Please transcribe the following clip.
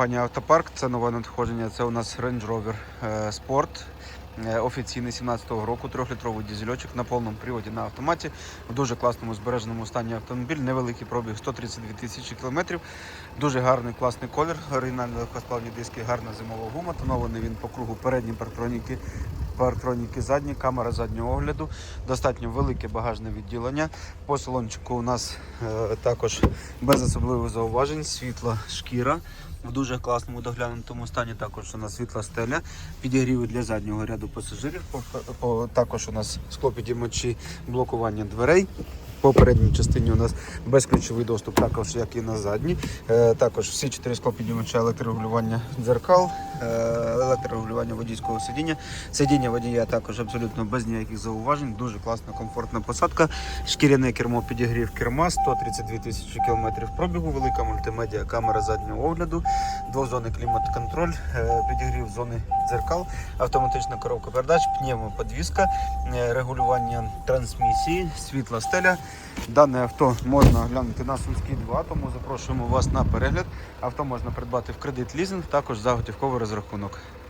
компанія Автопарк. Це нове надходження. Це у нас Range Rover е, Sport. е, Офіційний 17-го року, трьохлітровий дізельочок на повному приводі на автоматі. В дуже класному збереженому стані автомобіль. Невеликий пробіг 132 тисячі кілометрів. Дуже гарний класний колір. Оригінальні легкосплавні диски, гарна зимова гума. Тонований він по кругу передні партроніки. Партроніки задні, камера заднього огляду, достатньо велике багажне відділення. По салончику у нас е, також без особливих зауважень, світла шкіра в дуже класному доглянутому стані. Також у нас світла стеля, підігріви для заднього ряду пасажирів. По, по, також у нас склопідіймачі блокування дверей. По передній частині у нас безключовий доступ, також як і на задній. Е, також всі чотири склопідіймача електрорегулювання дзеркал, електрорегулювання водійського сидіння. Сидіння водія також абсолютно без ніяких зауважень. Дуже класна, комфортна посадка. Шкіряне кермо підігрів керма, 132 тисячі кілометрів пробігу, велика мультимедіа, камера заднього огляду, двозонний клімат-контроль, е, підігрів зони дзеркал, автоматична коробка передач, пневмоподвізка, е, регулювання трансмісії, світла стеля. Дане авто можна оглянути на Сумській 2, тому запрошуємо вас на перегляд. Авто можна придбати в кредит лізинг, також за готівковий розрахунок.